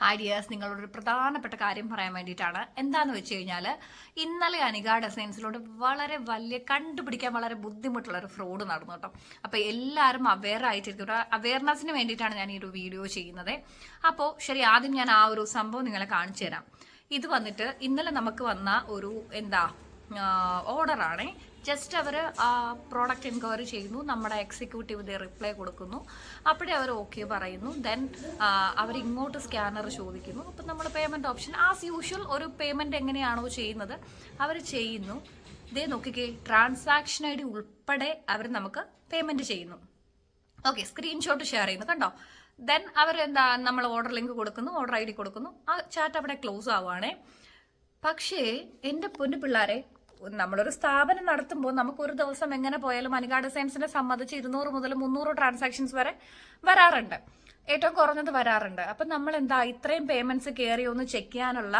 Hi dears നിങ്ങളോടൊരു പ്രധാനപ്പെട്ട കാര്യം പറയാൻ വേണ്ടിയിട്ടാണ്. എന്താന്ന് വെച്ച് കഴിഞ്ഞാൽ ഇന്നലെ അനിക ഡിസൈൻസിലൂടെ വളരെ വലിയ കണ്ടുപിടിക്കാൻ വളരെ ബുദ്ധിമുട്ടുള്ള ഒരു ഫ്രോഡ് നടന്നു കേട്ടോ. അപ്പോൾ എല്ലാവരും ഒരു അവയർനെസ്സിന് വേണ്ടിയിട്ടാണ് ഞാൻ ഈ ഒരു വീഡിയോ ചെയ്യുന്നത്. അപ്പോൾ ശരി ആദ്യം ഞാൻ ആ ഒരു സംഭവം നിങ്ങളെ കാണിച്ചു തരാം. ഇത് വന്നിട്ട് ഇന്നലെ നമുക്ക് വന്ന ഒരു എന്താ ഓർഡറാണ്. ജസ്റ്റ് അവർ ആ പ്രോഡക്റ്റ് എൻക്വയറി ചെയ്യുന്നു. നമ്മുടെ എക്സിക്യൂട്ടീവ് ഇത് റിപ്ലൈ കൊടുക്കുന്നു. അപ്പോഴേ അവർ ഓക്കെ പറയുന്നു. ദെൻ അവർ ഇങ്ങോട്ട് സ്കാനർ ചോദിക്കുന്നു. അപ്പം നമ്മൾ പേയ്മെന്റ് ഓപ്ഷൻ ആസ് യൂഷ്വൽ ഒരു പേയ്മെന്റ് എങ്ങനെയാണോ ചെയ്യുന്നത് അവർ ചെയ്യുന്നു. ഇതേ നോക്കിക്കേ ട്രാൻസാക്ഷൻ ഐ ഡി ഉൾപ്പെടെ അവർ നമുക്ക് പേയ്മെന്റ് ചെയ്യുന്നു. ഓക്കെ സ്ക്രീൻഷോട്ട് ഷെയർ ചെയ്യുന്നു കണ്ടോ? ദെൻ അവർ എന്താ നമ്മൾ ഓർഡർ ലിങ്ക് കൊടുക്കുന്നു ഓർഡർ ഐ ഡി കൊടുക്കുന്നു. ആ ചാറ്റ് അവിടെ ക്ലോസ് ആവുകയാണേ പക്ഷേ എന്റെ പൊന്നു പിള്ളേരെ നമ്മളൊരു സ്ഥാപനം നടത്തുമ്പോൾ നമുക്ക് ഒരു ദിവസം എങ്ങനെ പോയാലും മണികാട് ഡിസൈൻസിനെ സംബന്ധിച്ച് ഇരുന്നൂറ് മുതൽ മുന്നൂറ് ട്രാൻസാക്ഷൻസ് വരെ വരാറുണ്ട്. ഏറ്റവും കുറഞ്ഞത് വരാറുണ്ട്. അപ്പം നമ്മൾ എന്താ ഇത്രയും പേയ്മെന്റ്സ് കയറി ഒന്ന് ചെക്ക് ചെയ്യാനുള്ള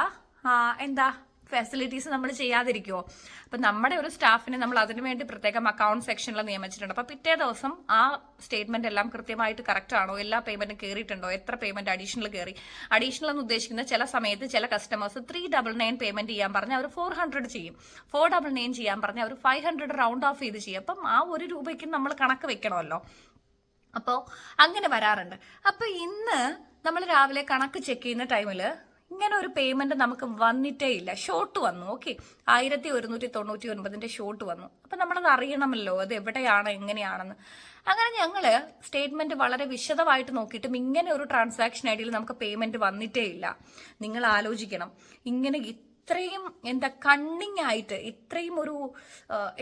എന്താ ഫെസിലിറ്റീസ് നമ്മൾ ചെയ്യാതിരിക്കുമോ അപ്പം നമ്മുടെ ഒരു സ്റ്റാഫിനെ നമ്മൾ അതിനു വേണ്ടി പ്രത്യേകം അക്കൗണ്ട് സെക്ഷനിൽ നിയമിച്ചിട്ടുണ്ട്. അപ്പം പിറ്റേ ദിവസം ആ സ്റ്റേറ്റ്മെന്റ് എല്ലാം കൃത്യമായിട്ട് കറക്റ്റ് ആണോ? എല്ലാ പേയ്മെന്റും കയറിയിട്ടുണ്ടോ എത്ര പേയ്മെന്റ് അഡീഷണൽ കയറി അഡീഷണൽ എന്ന് ഉദ്ദേശിക്കുന്ന ചില സമയത്ത് ചില customers three double nine payment ചെയ്യാൻ പറഞ്ഞ അവർ ഫോർ ഹൺഡ്രഡ് ചെയ്യും. ഫോർ ഡബിൾ നയൻ ചെയ്യാൻ പറഞ്ഞ അവർ ഫൈവ് ഹൺഡ്രഡ് റൗണ്ട് ഓഫ് ചെയ്ത് ചെയ്യും. അപ്പം ആ ഒരു രൂപയ്ക്ക് നമ്മൾ കണക്ക് വെക്കണമല്ലോ. അപ്പോൾ അങ്ങനെ വരാറുണ്ട്. അപ്പോൾ ഇന്ന് നമ്മൾ രാവിലെ കണക്ക് ചെക്ക് ചെയ്യുന്ന ടൈമിൽ ഇങ്ങനെ ഒരു പേയ്മെന്റ് നമുക്ക് വന്നിട്ടേ ഇല്ല. ഷോർട്ട് വന്നു. ഓക്കെ ആയിരത്തി ഒരുന്നൂറ്റി തൊണ്ണൂറ്റി ഒൻപതിന്റെ ഷോർട്ട് വന്നു. അപ്പൊ നമ്മളത് അറിയണമല്ലോ. അത് എവിടെയാണ് എങ്ങനെയാണെന്ന്. അങ്ങനെ ഞങ്ങൾ സ്റ്റേറ്റ്മെന്റ് വളരെ വിശദമായിട്ട് നോക്കിയിട്ടും ഇങ്ങനെ ഒരു ട്രാൻസാക്ഷൻ ഐഡിയിൽ നമുക്ക് പേയ്മെന്റ് വന്നിട്ടേ ഇല്ല. നിങ്ങൾ ആലോചിക്കണം. ഇങ്ങനെ ഇത്രയും എന്താ കണ്ണിങ് ആയിട്ട് ഇത്രയും ഒരു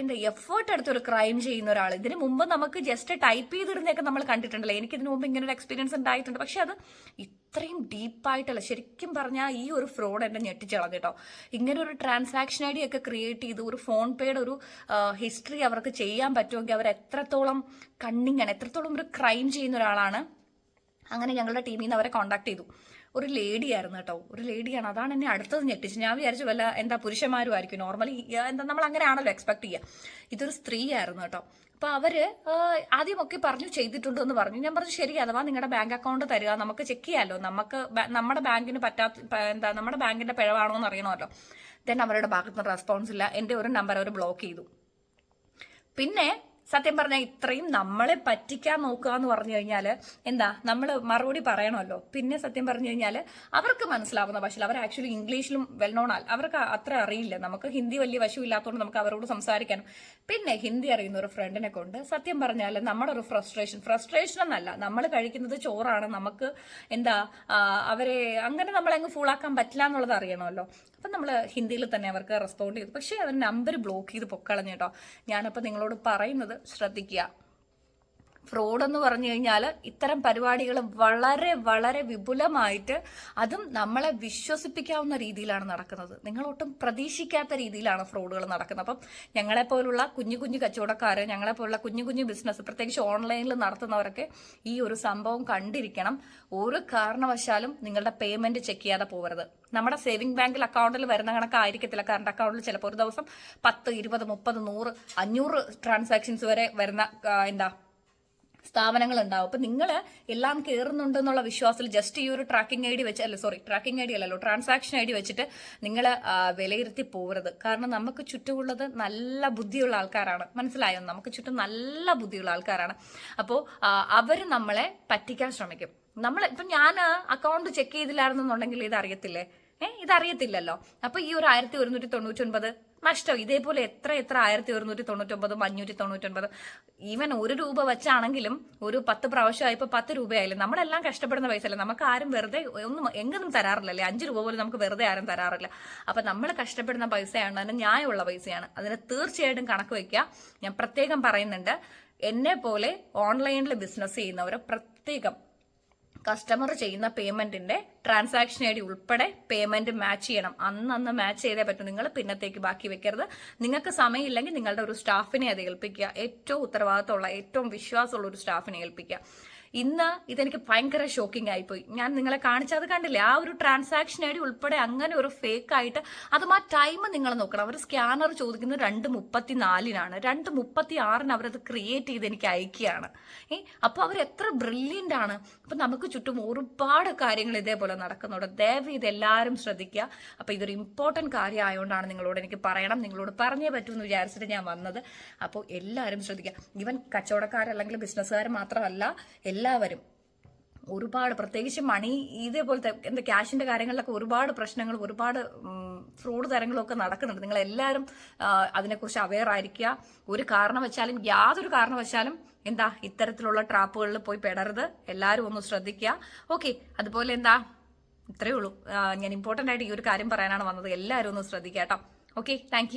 എന്താ എഫേർട്ട് എടുത്ത് ഒരു ക്രൈം ചെയ്യുന്ന ഒരാൾ ഇതിന് മുമ്പ് നമുക്ക് ജസ്റ്റ് ടൈപ്പ് ചെയ്തിരുന്നൊക്കെ നമ്മൾ കണ്ടിട്ടുണ്ടല്ലോ. എനിക്ക് ഇതിനു മുമ്പ് ഇങ്ങനെ ഒരു എക്സ്പീരിയൻസ് ഉണ്ടായിട്ടുണ്ട്. പക്ഷെ അത് ഇത്രയും ഡീപ്പായിട്ടുള്ള ശരിക്കും പറഞ്ഞാൽ ഈ ഒരു ഫ്രോഡ് എന്നെ ഞെട്ടിച്ചളഞ്ഞു കേട്ടോ. ഇങ്ങനെ ഒരു ട്രാൻസാക്ഷൻ ഐ ഡി ഒക്കെ ക്രിയേറ്റ് ചെയ്ത് ഒരു ഫോൺ പേയുടെ ഒരു ഹിസ്റ്ററി അവർക്ക് ചെയ്യാൻ പറ്റുമെങ്കിൽ അവർ എത്രത്തോളം കണ്ണിങ്ങാണ് എത്രത്തോളം ഒരു ക്രൈം ചെയ്യുന്ന ഒരാളാണ്. അങ്ങനെ ഞങ്ങളുടെ ടീമിൽ നിന്ന് അവരെ കോണ്ടാക്ട് ചെയ്തു. ഒരു ലേഡി ആയിരുന്നു കേട്ടോ. ഒരു ലേഡിയാണ് അതാണ് എന്നെ അടുത്തത് ഞെട്ടിച്ച് ഞാൻ വിചാരിച്ചു വല്ല എന്താ പുരുഷന്മാരും ആയിരിക്കും. നോർമലി എന്താ നമ്മൾ അങ്ങനെയാണല്ലോ എക്സ്പെക്ട് ചെയ്യുക ഇതൊരു സ്ത്രീ ആയിരുന്നു കേട്ടോ. അപ്പൊ അവർ ആദ്യമൊക്കെ പറഞ്ഞു ചെയ്തിട്ടുണ്ട് എന്ന് പറഞ്ഞു. ഞാൻ പറഞ്ഞു ശരി അഥവാ നിങ്ങളുടെ ബാങ്ക് അക്കൗണ്ട് തരിക. നമുക്ക് ചെക്ക് ചെയ്യാമല്ലോ നമുക്ക് നമ്മുടെ ബാങ്കിന് പറ്റാത്ത എന്താ നമ്മുടെ ബാങ്കിന്റെ പിഴവാണോ എന്ന് അറിയണമല്ലോ. ദെൻ അവരുടെ ഭാഗത്തുനിന്ന് റെസ്പോൺസ് ഇല്ല. എന്റെ ഒരു നമ്പർ അവർ ബ്ലോക്ക് ചെയ്തു. പിന്നെ സത്യം പറഞ്ഞാൽ ഇത്രയും നമ്മളെ പറ്റിക്കാൻ നോക്കുക എന്ന് പറഞ്ഞു കഴിഞ്ഞാൽ എന്താ നമ്മൾ മറുപടി പറയണമല്ലോ. പിന്നെ സത്യം പറഞ്ഞു കഴിഞ്ഞാൽ അവർക്ക് മനസ്സിലാവുന്ന ഭാഷയിൽ അവർ ആക്ച്വലി ഇംഗ്ലീഷിലും വെൽ നോൺ ആൽ അവർക്ക് അത്ര അറിയില്ല. നമുക്ക് ഹിന്ദി വലിയ വശമില്ലാത്തതുകൊണ്ട് നമുക്ക് അവരോട് സംസാരിക്കാനും പിന്നെ ഹിന്ദി അറിയുന്ന ഒരു ഫ്രണ്ടിനെ കൊണ്ട് സത്യം പറഞ്ഞാൽ നമ്മുടെ ഒരു ഫ്രസ്ട്രേഷൻ ഫ്രസ്ട്രേഷൻ എന്നല്ല നമ്മൾ കഴിക്കുന്നത് ചോറാണ്. നമുക്ക് എന്താ അവരെ അങ്ങനെ നമ്മളങ്ങ് ഫൂളാക്കാൻ പറ്റില്ല എന്നുള്ളത് അറിയണമല്ലോ. അപ്പം നമ്മൾ ഹിന്ദിയിൽ തന്നെ അവർക്ക് റെസ്പോണ്ട് ചെയ്തു. പക്ഷേ അവർ നമ്പർ ബ്ലോക്ക് ചെയ്ത് പൊക്കളഞ്ഞു കേട്ടോ. ഞാനപ്പോൾ നിങ്ങളോട് പറയുന്നത് ശ്രദ്ധിക്കുക. ഫ്രോഡ് എന്ന് പറഞ്ഞു കഴിഞ്ഞാൽ ഇത്തരം പരിപാടികൾ വളരെ വളരെ വിപുലമായിട്ട് അതും നമ്മളെ വിശ്വസിപ്പിക്കാവുന്ന രീതിയിലാണ് നടക്കുന്നത്. നിങ്ങൾ ഒട്ടും പ്രതീക്ഷിക്കാത്ത രീതിയിലാണ് ഫ്രോഡുകൾ നടക്കുന്നത്. അപ്പം ഞങ്ങളെപ്പോലുള്ള കുഞ്ഞു കുഞ്ഞു കച്ചവടക്കാർ ഞങ്ങളെപ്പോലുള്ള കുഞ്ഞു കുഞ്ഞു ബിസിനസ് പ്രത്യേകിച്ച് ഓൺലൈനിൽ നടത്തുന്നവരൊക്കെ ഈ ഒരു സംഭവം കണ്ടിരിക്കണം. ഒരു കാരണവശാലും നിങ്ങളുടെ പേയ്മെന്റ് ചെക്ക് ചെയ്യാതെ പോകരുത് നമ്മുടെ സേവിംഗ് ബാങ്കിൽ അക്കൗണ്ടിൽ വരുന്ന കണക്കായിരിക്കത്തില്ല. കറണ്ട് അക്കൗണ്ടിൽ ചിലപ്പോൾ ഒരു ദിവസം പത്ത് ഇരുപത് മുപ്പത് നൂറ് അഞ്ഞൂറ് ട്രാൻസാക്ഷൻസ് വരെ വരുന്ന എന്താ സ്ഥാപനങ്ങൾ ഉണ്ടാവും അപ്പൊ നിങ്ങൾ എല്ലാം കയറുന്നുണ്ടെന്നുള്ള വിശ്വാസത്തിൽ ജസ്റ്റ് ഈ ഒരു ട്രാക്കിംഗ് ഐ ഡി വെച്ച് അല്ല സോറി ട്രാക്കിംഗ് ഐ ഡി അല്ലല്ലോ ട്രാൻസാക്ഷൻ ഐ ഡി വെച്ചിട്ട് നിങ്ങൾ വിലയിരുത്തി പോകരുത് കാരണം നമുക്ക് ചുറ്റുമുള്ളത് നല്ല ബുദ്ധിയുള്ള ആൾക്കാരാണ്. മനസ്സിലായോ? നമുക്ക് ചുറ്റും നല്ല ബുദ്ധിയുള്ള ആൾക്കാരാണ്. അപ്പോൾ അവർ നമ്മളെ പറ്റിക്കാൻ ശ്രമിക്കും. നമ്മൾ ഇപ്പം ഞാൻ അക്കൗണ്ട് ചെക്ക് ചെയ്തില്ലായിരുന്നെന്നുണ്ടെങ്കിൽ ഇത് അറിയത്തില്ലേ? ഏഹ് ഇതറിയത്തില്ലല്ലോ അപ്പൊ ഈ ഒരു ആയിരത്തി ഒരുന്നൂറ്റി തൊണ്ണൂറ്റി ഒൻപത് നഷ്ടം ഇതേപോലെ എത്ര എത്ര ആയിരത്തി ഒരുന്നൂറ്റി തൊണ്ണൂറ്റൊമ്പതും അഞ്ഞൂറ്റി തൊണ്ണൂറ്റൊമ്പതും ഈവൻ ഒരു രൂപ വെച്ചാണെങ്കിലും ഒരു പത്ത് പ്രാവശ്യമായപ്പോൾ പത്ത് രൂപയായാലും നമ്മളെല്ലാം കഷ്ടപ്പെടുന്ന പൈസ അല്ലേ നമുക്ക് ആരും വെറുതെ ഒന്നും എങ്ങനും തരാറില്ലല്ലേ? അഞ്ച് രൂപ പോലും നമുക്ക് വെറുതെ ആരും തരാറില്ല. അപ്പൊ നമ്മൾ കഷ്ടപ്പെടുന്ന പൈസയാണ് അതിന് ന്യായമുള്ള പൈസയാണ്. അതിന് തീർച്ചയായിട്ടും കണക്ക് വയ്ക്കുക. ഞാൻ പ്രത്യേകം പറയുന്നുണ്ട് എന്നെ പോലെ ഓൺലൈനിൽ ബിസിനസ് ചെയ്യുന്നവരെ പ്രത്യേകം കസ്റ്റമർ ചെയ്യുന്ന പേയ്മെന്റിന്റെ ട്രാൻസാക്ഷൻ ഐ ഡി ഉൾപ്പെടെ പേയ്മെന്റ് മാച്ച് ചെയ്യണം. അന്ന് അന്ന് മാച്ച് ചെയ്തേ പറ്റും. നിങ്ങൾ പിന്നത്തേക്ക് ബാക്കി വെക്കരുത്. നിങ്ങൾക്ക് സമയമില്ലെങ്കിൽ നിങ്ങളുടെ ഒരു സ്റ്റാഫിനെ അത് ഏൽപ്പിക്കുക. ഏറ്റവും ഉത്തരവാദിത്തമുള്ള ഏറ്റവും വിശ്വാസമുള്ള ഒരു സ്റ്റാഫിനെ ഏൽപ്പിക്കുക. ഇന്ന് ഇതെനിക്ക് ഭയങ്കര ഷോക്കിംഗ് ആയിപ്പോയി. ഞാൻ നിങ്ങളെ കാണിച്ചത് കണ്ടില്ലേ? ആ ഒരു ട്രാൻസാക്ഷൻ ഐ ഡി ഉൾപ്പെടെ അങ്ങനെ ഒരു ഫേക്ക് ആയിട്ട് അതും ആ ടൈം നിങ്ങൾ നോക്കണം. അവർ സ്കാനർ ചോദിക്കുന്നത് രണ്ട് മുപ്പത്തി നാലിനാണ് രണ്ട് മുപ്പത്തി ആറിന് അവരത് ക്രിയേറ്റ് ചെയ്ത് എനിക്ക് അയക്കുകയാണ്. ഏ അപ്പോൾ അവർ എത്ര ബ്രില്യന്റ് ആണ്. അപ്പം നമുക്ക് ചുറ്റും ഒരുപാട് കാര്യങ്ങൾ ഇതേപോലെ നടക്കുന്നുണ്ട്. ദയവ് ഇത് എല്ലാവരും ശ്രദ്ധിക്കുക. അപ്പോൾ ഇതൊരു ഇമ്പോർട്ടന്റ് കാര്യം ആയതുകൊണ്ടാണ് നിങ്ങളോട് എനിക്ക് പറയണം. നിങ്ങളോട് പറഞ്ഞേ പറ്റുമെന്ന് വിചാരിച്ചിട്ട് ഞാൻ വന്നത്. അപ്പോൾ എല്ലാവരും ശ്രദ്ധിക്കുക. ഈവൻ കച്ചവടക്കാരല്ലെങ്കിൽ ബിസിനസ്സുകാർ മാത്രമല്ല എല്ലാവരും ഒരുപാട് പ്രത്യേകിച്ച് മണി ഇതേപോലത്തെ എന്താ ക്യാഷിന്റെ കാര്യങ്ങളിലൊക്കെ ഒരുപാട് പ്രശ്നങ്ങൾ ഒരുപാട് ഫ്രോഡ് തരങ്ങളൊക്കെ നടക്കുന്നുണ്ട്. നിങ്ങൾ എല്ലാവരും അതിനെക്കുറിച്ച് അവെയർ ആയിരിക്കുക. ഒരു കാരണവശാലും യാതൊരു കാരണവശാലും എന്താ ഇത്തരത്തിലുള്ള ട്രാപ്പുകളിൽ പോയി പെടരുത്. എല്ലാവരും ഒന്ന് ശ്രദ്ധിക്കുക. ഓക്കെ അതുപോലെ എന്താ ഇത്രയേ ഉള്ളൂ. ഞാൻ ഇമ്പോർട്ടന്റ് ആയിട്ട് ഈ ഒരു കാര്യം പറയാനാണ് വന്നത്. എല്ലാവരും ഒന്ന് ശ്രദ്ധിക്കുക കേട്ടോ. Okay thank